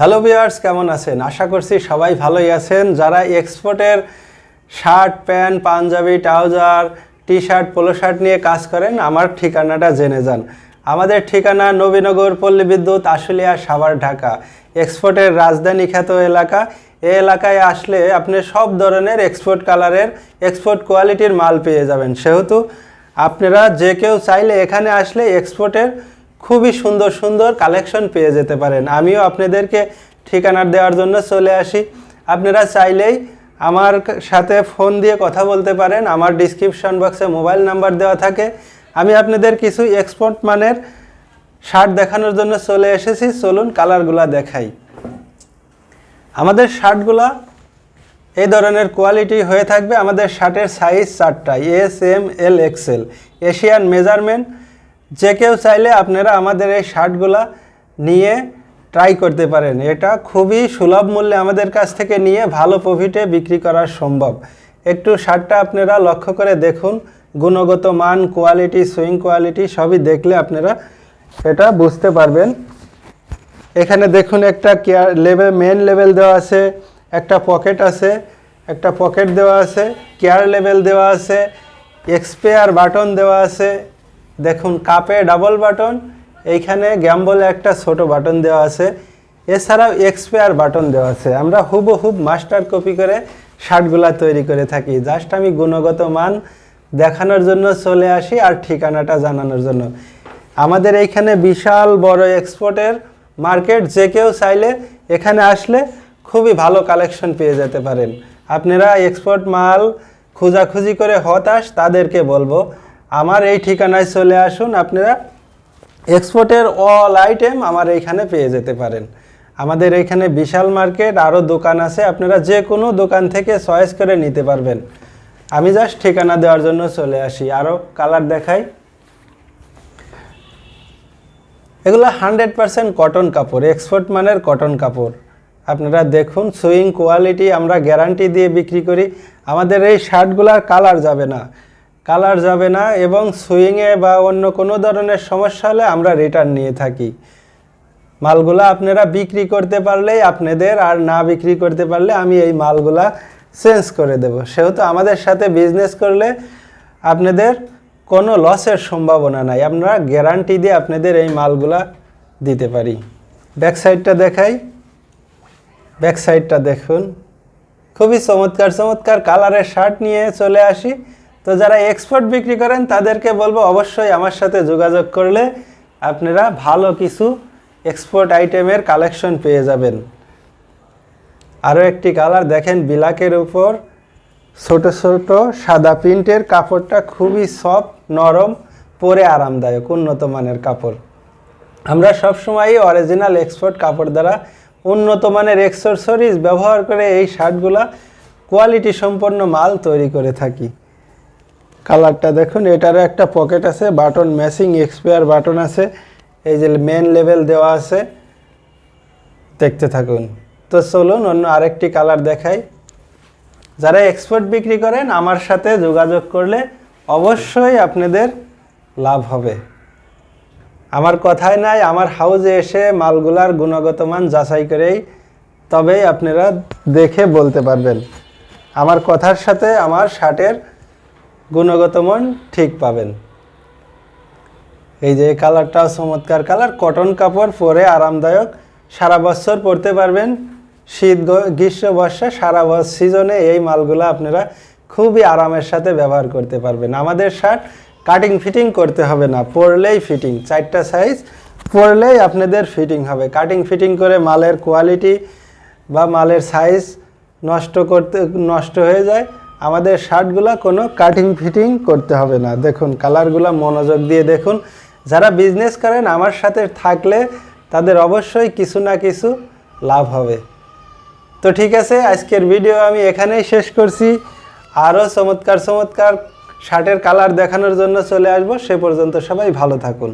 Hello viewers কেমন আছেন? আশা করছি সবাই ভালোই আছেন। যারা এক্সপোর্টের shirt pant panjabi trouser T shirt polo shirt নিয়ে কাজ করেন, আমার ঠিকানাটা জেনে যান। আমাদের ঠিকানা নবীনগর পল্লী বিদ্যুৎ, আশুলিয়া, সাভার, ঢাকা। এক্সপোর্টের রাজধানী খ্যাত এলাকা। এ এলাকায় আসলে আপনি সব ধরনের এক্সপোর্ট কালারের এক্সপোর্ট কোয়ালিটির মাল পেয়ে যাবেন। সেহেতু আপনারা যে কেউ চাইলে এখানে আসলে এক্সপোর্টের খুবই সুন্দর সুন্দর কালেকশন পেয়ে যেতে পারেন। আমিও আপনাদেরকে ঠিকানা দেওয়ার জন্য চলে আসি। আপনারা চাইলেই আমার সাথে ফোন দিয়ে কথা বলতে পারেন। আমার ডিসক্রিপশন বক্সে মোবাইল নাম্বার দেওয়া থাকে। আমি আপনাদের কিছু এক্সপোর্ট মানের শার্ট দেখানোর জন্য চলে এসেছি। চলুন কালারগুলা দেখাই। আমাদের শার্টগুলা এই ধরনের কোয়ালিটি হয়ে থাকবে। আমাদের শার্টের সাইজ চারটা S M L XL Asian measurement যে কেউ চাইলে আপনারা আমাদের এই শার্টগুলা নিয়ে ট্রাই করতে পারেন। এটা খুবই সুলভ মূল্যে আমাদের কাছ থেকে নিয়ে ভালো প্রফিটে বিক্রি করা সম্ভব। একটু শার্টটা আপনারা লক্ষ্য করে দেখুন। গুণগত মান কোয়ালিটি সুইং কোয়ালিটি সবই দেখলে আপনারা এটা বুঝতে পারবেন। এখানে দেখুন একটা কেয়ার লেভেল মেন লেভেল দেওয়া আছে, একটা পকেট আছে, একটা পকেট দেওয়া আছে কেয়ার লেভেল দেওয়া আছে এক্সপেয়ার বাটন দেওয়া আছে দেখুন কাপে ডাবল বাটন এইখানে গ্যাম্বলে একটা ছোট বাটন দেওয়া আছে। এছাড়াও এক্সপেয়ার বাটন দেওয়া আছে। আমরা হুবহুব মাস্টার কপি করে শার্টগুলা তৈরি করে থাকি। জাস্ট আমি গুণগত মান দেখানোর জন্য চলে আসি আর ঠিকানাটা জানানোর জন্য। আমাদের এইখানে বিশাল বড় এক্সপোর্টের মার্কেট যে কেউ চাইলে এখানে আসলে খুবই ভালো কালেকশন পেয়ে যেতে পারেন। আপনারা এক্সপোর্ট মাল খোঁজাখুঁজি করে হতাশ, তাদেরকে বলব আমার এই ঠিকানায় চলে আসুন, আপনারা এক্সপোর্টের অল আইটেম আমার এইখানে পেয়ে যেতে পারেন। আমাদের এইখানে বিশাল মার্কেট আরও দোকান আছে, আপনারা যে কোনো দোকান থেকে চয়েস করে নিতে পারবেন। আমি জাস্ট ঠিকানা দেওয়ার জন্য চলে আসি। আরও কালার দেখাই। এগুলো হান্ড্রেড পারসেন্ট কটন কাপড়, এক্সপোর্ট মানের কটন কাপড়। আপনারা দেখুন, সুইং কোয়ালিটি আমরা গ্যারান্টি দিয়ে বিক্রি করি। আমাদের এই শার্টগুলার কালার যাবে না। কালার যাবে না এবং সুইংয়ে বা অন্য কোনো ধরনের সমস্যা হলে আমরা রিটার্ন নিয়ে থাকি। মালগুলা আপনারা বিক্রি করতে পারলেই আপনাদের আর না বিক্রি করতে পারলে আমি এই মালগুলা চেঞ্জ করে দেব। সেহেতু আমাদের সাথে বিজনেস করলে আপনাদের কোনো লসের সম্ভাবনা নাই। আমরা গ্যারান্টি দিয়ে আপনাদের এই মালগুলা দিতে পারি। ব্যাক সাইডটা দেখাই। ব্যাক সাইডটা দেখুন। খুবই চমৎকার চমৎকার কালারের শার্ট নিয়ে চলে আসি। তো যারা এক্সপোর্ট বিক্রি করেন, তাদেরকে বলব অবশ্যই আমার সাথে যোগাযোগ করলে আপনারা ভালো কিছু এক্সপোর্ট আইটেমের কালেকশন পেয়ে যাবেন। আরও একটি কালার দেখেন, বিলাকের উপর ছোট ছোট সাদা প্রিন্টের কাপড়টা খুবই সফট নরম, পরে আরামদায়ক, উন্নত মানের কাপড়। আমরা সবসময়ই অরিজিনাল এক্সপোর্ট কাপড় দ্বারা উন্নত মানের এক্সেসরিজ ব্যবহার করে এই শার্টগুলা কোয়ালিটি সম্পন্ন মাল তৈরি করে থাকি। কালারটা দেখুন, এটারও একটা পকেট আছে, বাটন ম্যাচিং, এক্সপায়ার বাটন আছে, এই যে মেন লেভেল দেওয়া আছে, দেখতে থাকুন। তো চলুন, অন্য আরেকটি কালার দেখাই। যারা এক্সপোর্ট বিক্রি করেন, আমার সাথে যোগাযোগ করলে অবশ্যই আপনাদের লাভ হবে। আমার কথাই নাই, আমার হাউজে এসে মালগুলার গুণগত মান যাচাই করেই তবেই আপনারা দেখে বলতে পারবেন। আমার কথার সাথে আমার শার্টের গুণগত মান ঠিক পাবেন। এই যে কালারটাও চমৎকার কালার, কটন কাপড় পরে আরামদায়ক, সারা বছর পরতে পারবেন। শীত গ্রীষ্ম, বর্ষা, সারা বছর সিজনে এই মালগুলো আপনারা খুবই আরামের সাথে ব্যবহার করতে পারবেন। আমাদের শার্ট কাটিং ফিটিং করতে হবে না, পরলেই ফিটিং। চারটা সাইজ, পরলেই আপনাদের ফিটিং হবে। কাটিং ফিটিং করে মালের কোয়ালিটি বা মালের সাইজ নষ্ট করতে, নষ্ট হয়ে যায়। আমাদের শার্টগুলো কোনো কাটিং ফিটিং করতে হবে না। দেখুন কালারগুলো মনোযোগ দিয়ে দেখুন। যারা বিজনেস করেন, আমার সাথে থাকলে তাদের অবশ্যই কিছু না কিছু লাভ হবে। তো ঠিক আছে, আজকের ভিডিও আমি এখানেই শেষ করছি। আরও চমৎকার চমৎকার শার্টের কালার দেখানোর জন্য চলে আসব। সে পর্যন্ত সবাই ভালো থাকুন।